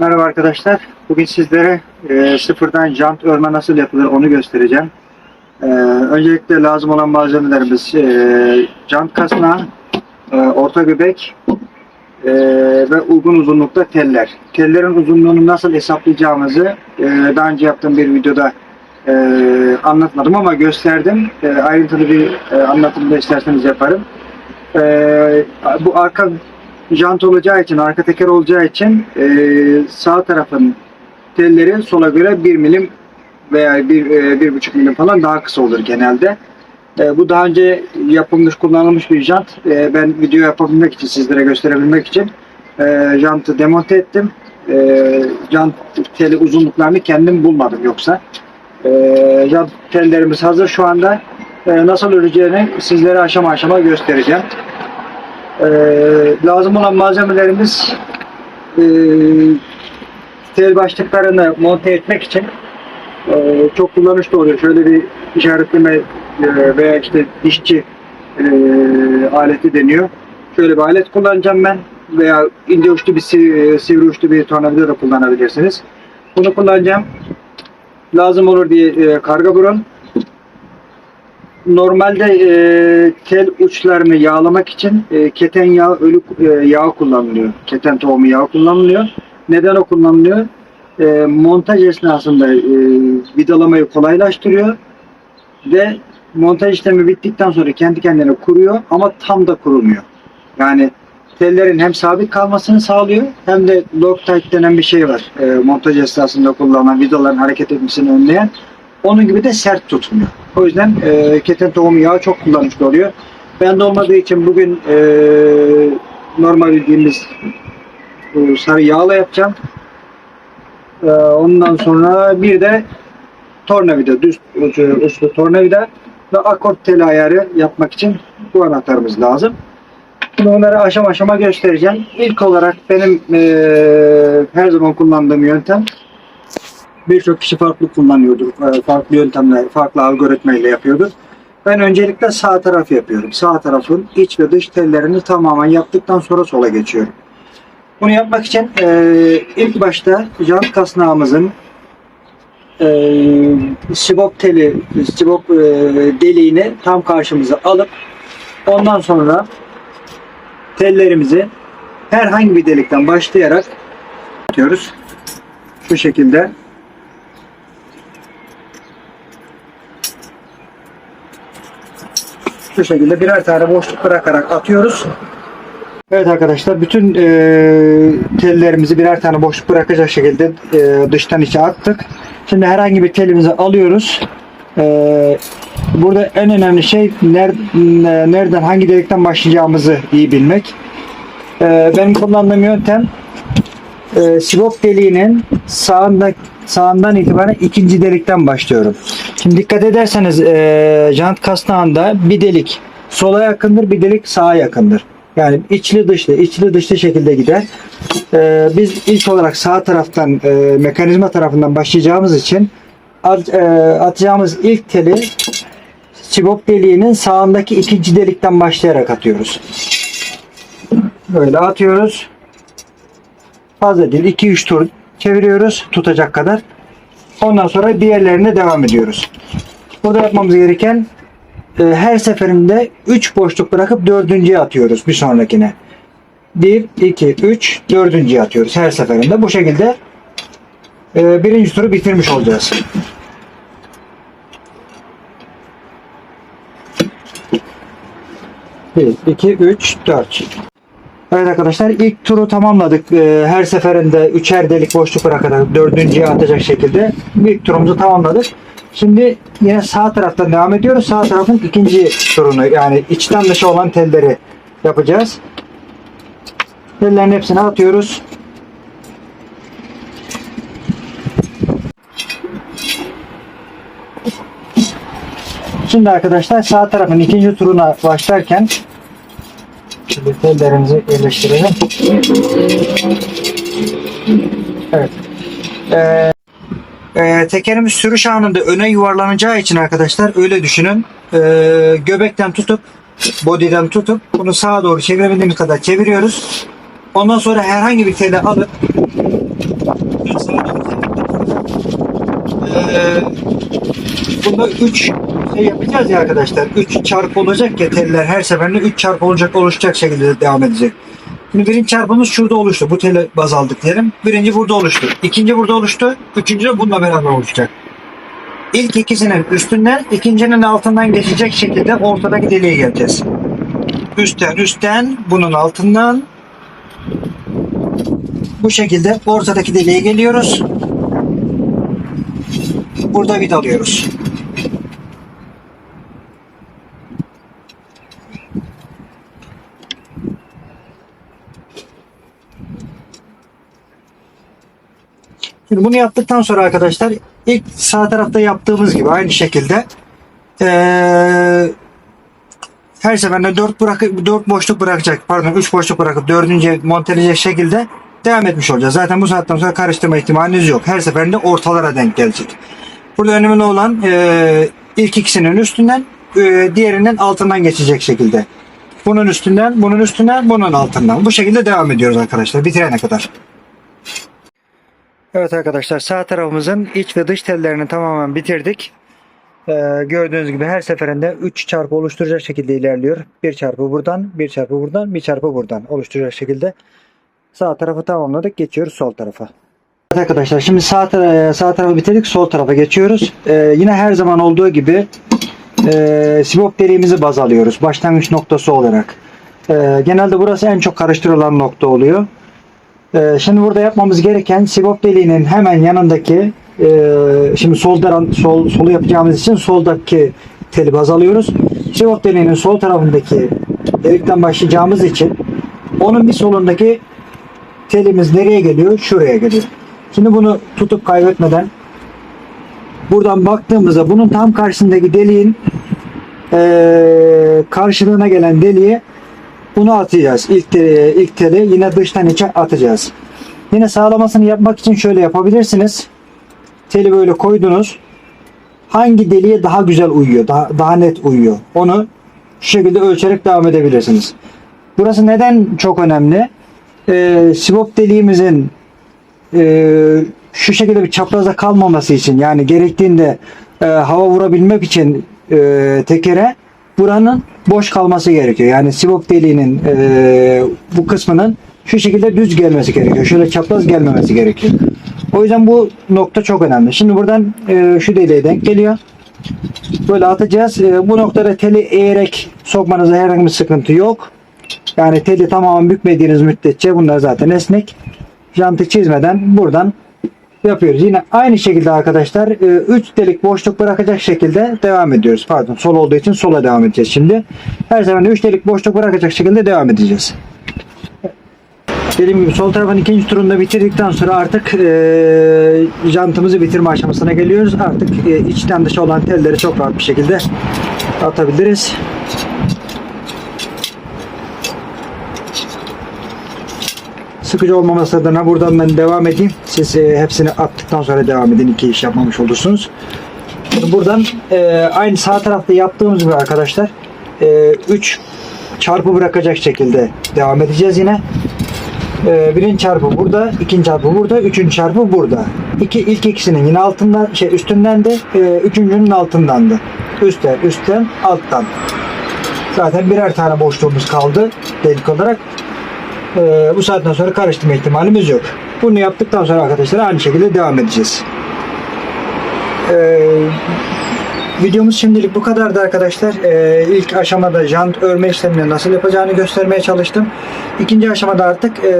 Merhaba arkadaşlar. Bugün sizlere e, sıfırdan jant örme nasıl yapılır onu göstereceğim. E, öncelikle lazım olan malzemelerimiz e, jant kasnağı, e, orta göbek e, ve uygun uzunlukta teller. Tellerin uzunluğunu nasıl hesaplayacağımızı e, daha önce yaptığım bir videoda e, anlatmadım ama gösterdim. E, ayrıntılı bir e, anlatımda isterseniz yaparım. E, bu arka jant olacağı için, arka teker olacağı için e, sağ tarafın telleri sola göre 1 milim veya 1 bir, bir buçuk milim falan daha kısa olur genelde. E, bu daha önce yapılmış, kullanılmış bir jant. E, ben video yapabilmek için, sizlere gösterebilmek için e, jantı demonte ettim. E, jant teli uzunluklarını kendim bulmadım yoksa. E, jant tellerimiz hazır şu anda. E, nasıl öreceğini sizlere aşama aşama göstereceğim. Ee, lazım olan malzemelerimiz e, tel başlıklarını monte etmek için e, çok kullanışlı oluyor. Şöyle bir işaretleme e, veya işte dişçi e, aleti deniyor. Şöyle bir alet kullanacağım ben veya ince uçlu bir e, sivri uçlu bir tornavida da kullanabilirsiniz. Bunu kullanacağım. Lazım olur diye e, karga burun, Normalde e, tel uçlarını yağlamak için e, keten yağı, ölü e, yağı kullanılıyor. Keten tohumu yağı kullanılıyor. Neden o kullanılıyor? E, montaj esnasında e, vidalamayı kolaylaştırıyor ve montaj işlemi bittikten sonra kendi kendine kuruyor ama tam da kurumuyor. Yani tellerin hem sabit kalmasını sağlıyor hem de Loctite denen bir şey var. E, montaj esnasında kullanılan vidaların hareket etmesini önleyen. Onun gibi de sert tutmuyor. O yüzden e, keten tohumu yağı çok kullanışlı oluyor. Ben de olmadığı için bugün e, normal bildiğimiz bu sarı yağla yapacağım. E, ondan sonra bir de tornavida, düz ucu, uçlu tornavida ve akort teli ayarı yapmak için bu anahtarımız lazım. Onları aşama aşama göstereceğim. İlk olarak benim e, her zaman kullandığım yöntem birçok kişi farklı kullanıyordur. e, Farklı yöntemler, farklı algoritmayla yapıyordur. Ben öncelikle sağ taraf yapıyorum. Sağ tarafın iç ve dış tellerini tamamen yaptıktan sonra sola geçiyorum. Bunu yapmak için e, ilk başta jant kasnağımızın e, sibop teli, sibop e, deliğini tam karşımıza alıp ondan sonra tellerimizi herhangi bir delikten başlayarak atıyoruz. Şu şekilde şu şekilde birer tane boşluk bırakarak atıyoruz. Evet arkadaşlar bütün e, tellerimizi birer tane boşluk bırakacak şekilde e, dıştan içe attık. Şimdi herhangi bir telimizi alıyoruz. E, burada en önemli şey ner, ne- nereden hangi delikten başlayacağımızı iyi bilmek. E, benim kullandığım yöntem e, sibop deliğinin sağında sağından itibaren ikinci delikten başlıyorum. Şimdi dikkat ederseniz e, jant kasnağında bir delik sola yakındır, bir delik sağa yakındır. Yani içli dışlı, içli dışlı şekilde gider. E, biz ilk olarak sağ taraftan e, mekanizma tarafından başlayacağımız için at, e, atacağımız ilk teli sibop deliğinin sağındaki ikinci delikten başlayarak atıyoruz. Böyle atıyoruz. Fazla değil 2-3 tur çeviriyoruz tutacak kadar. Ondan sonra diğerlerine devam ediyoruz. Burada yapmamız gereken e, her seferinde 3 boşluk bırakıp dördüncüye atıyoruz bir sonrakine. 1, 2, 3, dördüncüye atıyoruz her seferinde. Bu şekilde e, birinci turu bitirmiş olacağız. Bir, iki, üç, dört. Evet arkadaşlar ilk turu tamamladık. Ee, her seferinde üçer delik boşluk bırakarak dördüncüye atacak şekilde ilk turumuzu tamamladık. Şimdi yine sağ taraftan devam ediyoruz. Sağ tarafın ikinci turunu yani içten dışa olan telleri yapacağız. Tellerin hepsini atıyoruz. Şimdi arkadaşlar sağ tarafın ikinci turuna başlarken Şimdi tellerimizi yerleştirelim. Evet. Ee, e, tekerimiz sürüş anında öne yuvarlanacağı için arkadaşlar öyle düşünün. Ee, göbekten tutup body'den tutup bunu sağa doğru çevirebildiğimiz kadar çeviriyoruz. Ondan sonra herhangi bir teli alıp Şöyle Bunda 3 şey yapacağız ya arkadaşlar. 3 çarpı olacak ya teller her seferinde 3 çarpı olacak oluşacak şekilde devam edecek. Şimdi birinci çarpımız şurada oluştu. Bu tele baz aldık diyelim. Birinci burada oluştu. İkinci burada oluştu. Üçüncü de bununla beraber oluşacak. İlk ikisinin üstünden, ikincinin altından geçecek şekilde ortadaki deliğe geleceğiz. Üstten, üstten, bunun altından bu şekilde ortadaki deliğe geliyoruz. Burada vidalıyoruz. Şimdi bunu yaptıktan sonra arkadaşlar ilk sağ tarafta yaptığımız gibi aynı şekilde eee, her seferinde 4 bırakıp 4 boşluk bırakacak pardon 3 boşluk bırakıp 4. monteleyecek şekilde devam etmiş olacağız. Zaten bu saatten sonra karıştırma ihtimaliniz yok. Her seferinde ortalara denk gelecek. Burada önemli olan eee, ilk ikisinin üstünden eee, diğerinin altından geçecek şekilde. Bunun üstünden, bunun üstünden, bunun altından. Bu şekilde devam ediyoruz arkadaşlar bitirene kadar. Evet arkadaşlar sağ tarafımızın iç ve dış tellerini tamamen bitirdik. Ee, gördüğünüz gibi her seferinde 3 çarpı oluşturacak şekilde ilerliyor. 1 çarpı buradan, 1 çarpı buradan, 1 çarpı buradan oluşturacak şekilde sağ tarafı tamamladık. Geçiyoruz sol tarafa. Evet arkadaşlar şimdi sağ, tara- sağ tarafı bitirdik. Sol tarafa geçiyoruz. Ee, yine her zaman olduğu gibi e, sibop deliğimizi baz alıyoruz. Başlangıç noktası olarak. Ee, genelde burası en çok karıştırılan nokta oluyor. Ee, şimdi burada yapmamız gereken sibop deliğinin hemen yanındaki e, şimdi sol taraf, sol, solu yapacağımız için soldaki teli baz alıyoruz. Sibop deliğinin sol tarafındaki delikten başlayacağımız için onun bir solundaki telimiz nereye geliyor? Şuraya geliyor. Şimdi bunu tutup kaybetmeden buradan baktığımızda bunun tam karşısındaki deliğin e, karşılığına gelen deliğe bunu atacağız. İlk teli, ilk teli yine dıştan içe atacağız. Yine sağlamasını yapmak için şöyle yapabilirsiniz. Teli böyle koydunuz. Hangi deliğe daha güzel uyuyor, daha, daha net uyuyor. Onu şu şekilde ölçerek devam edebilirsiniz. Burası neden çok önemli? Ee, sibop deliğimizin e, şu şekilde bir çapraza kalmaması için yani gerektiğinde e, hava vurabilmek için e, tekere buranın boş kalması gerekiyor. Yani sibop deliğinin e, bu kısmının şu şekilde düz gelmesi gerekiyor. Şöyle çapraz gelmemesi gerekiyor. O yüzden bu nokta çok önemli. Şimdi buradan e, şu deliğe denk geliyor. Böyle atacağız. E, bu noktada teli eğerek sokmanıza herhangi bir sıkıntı yok. Yani teli tamamen bükmediğiniz müddetçe bunlar zaten esnek. Jantı çizmeden buradan yapıyoruz. Yine aynı şekilde arkadaşlar 3 delik boşluk bırakacak şekilde devam ediyoruz. Pardon sol olduğu için sola devam edeceğiz şimdi. Her seferinde 3 delik boşluk bırakacak şekilde devam edeceğiz. Dediğim gibi sol tarafın ikinci turunda bitirdikten sonra artık e, jantımızı bitirme aşamasına geliyoruz. Artık e, içten dışa olan telleri çok rahat bir şekilde atabiliriz. Sıkıcı olmaması adına buradan ben devam edeyim. Siz e, hepsini attıktan sonra devam edin. İki iş yapmamış olursunuz. Buradan e, aynı sağ tarafta yaptığımız gibi arkadaşlar 3 çarpı bırakacak şekilde devam edeceğiz yine. E, birinci çarpı burada, ikinci çarpı burada, üçüncü çarpı burada. İki, ilk ikisinin yine altından, şey üstünden de, e, üçüncünün altından da. Üstten, üstten, alttan. Zaten birer tane boşluğumuz kaldı delik olarak. Ee, bu saatten sonra karıştırma ihtimalimiz yok. Bunu yaptıktan sonra arkadaşlar aynı şekilde devam edeceğiz. Ee, videomuz şimdilik bu kadardı arkadaşlar. Ee, ilk aşamada jant örme işlemini nasıl yapacağını göstermeye çalıştım. İkinci aşamada artık e,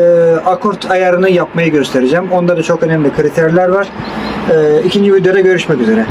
akort ayarını yapmayı göstereceğim. Onda da çok önemli kriterler var. Ee, ikinci videoda görüşmek üzere.